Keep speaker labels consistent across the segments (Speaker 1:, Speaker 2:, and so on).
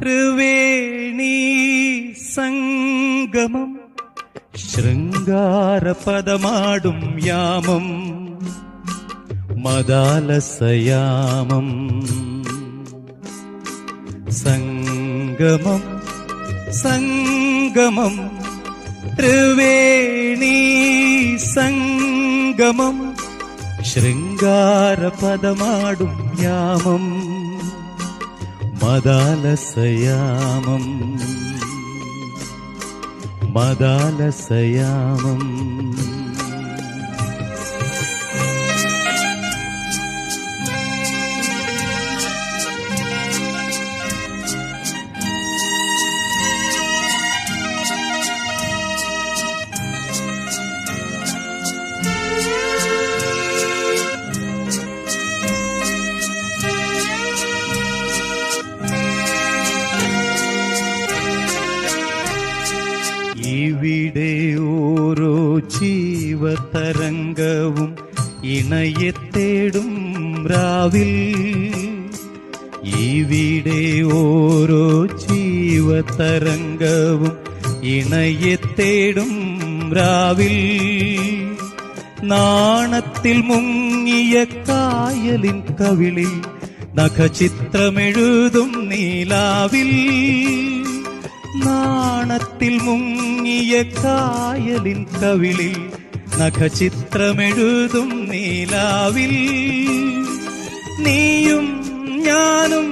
Speaker 1: त्रिवेणी सङ्गमं शृङ्गारपदमाडुं यामम् मदालसयामम् सङ्गमं सङ्गमम् त्रिवेणी सङ्गमम् സംഗമം ശൃംഗാരപദമാടും യാമം മദാലസയാമം. മദാലസയാമം. ഇവിടെ ഓരോ ജീവതരംഗവും ഇണയെ തേടും രാവിൽ. ഇവിടെ ഓരോ ജീവതരംഗവും ഇണയെ തേടും രാവിൽ. നാണത്തിൽ മുങ്ങിയ കായലിൻ കവിളിൽ നഖചിത്രമെഴുതും നീലാവിൽ. നാണത്തിൽ മുങ്ങിയ കായലിൻ കവിളിൽ നഖചിത്രമെഴുതും നീലാവിൽ. നീയും ഞാനും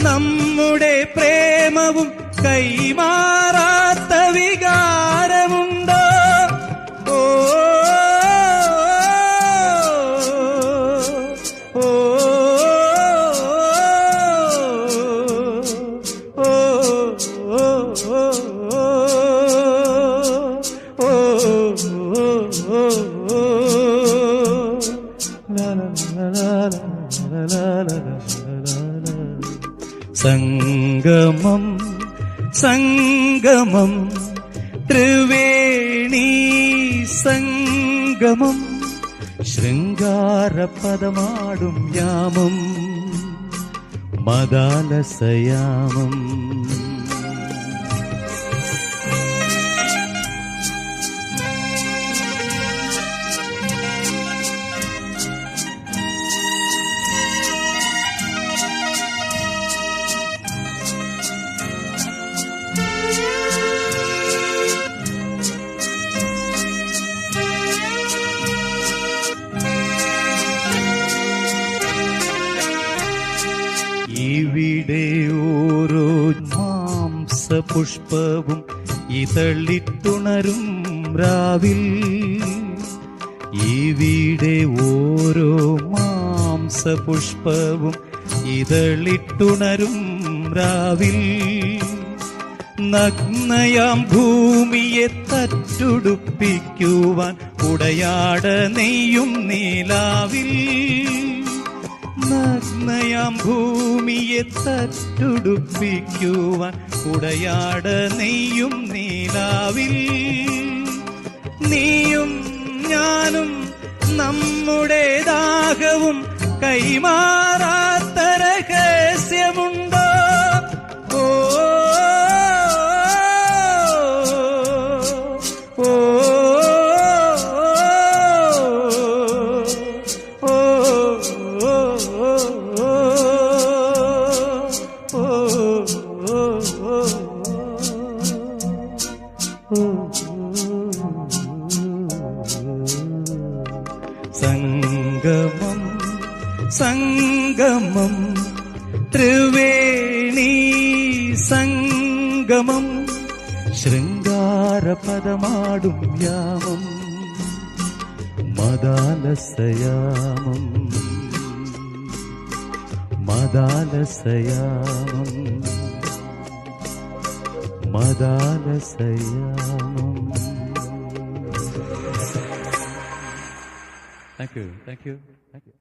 Speaker 1: നമ്മുടെ പ്രേമവും കൈമാറാത്ത സംഗമം സംഗമം ത്രിവേണി സംഗമം ശൃംഗാരപദമാടും യാമം മദാലസയാമം. മാംസപുഷ്പവും ഇതളിത്തുണരും രാവിൽ. ഈ വീടെ ഓരോ മാംസപുഷ്പവും ഇതളിട്ടുണരും രാവിൽ. നഗ്നയാം ഭൂമിയെ തറ്റുടുപ്പിക്കുവാൻ ഉടയാട നെയ്യും നീലാവിൽ. നഗ്നയാം ഭൂമിയെ തറ്റുടുപ്പിക്കുവാൻ ഉടയാട നെയ്യും നീലാവിൽ. നീയും ഞാനും നമ്മുടെ കൈമാ സംഗമം സംഗമം സംഗമം ശൃംഗാരപദമാടും യാമം മദാലസയാമം. మదాలసయామం మదాలసయామం thank you thank you thank you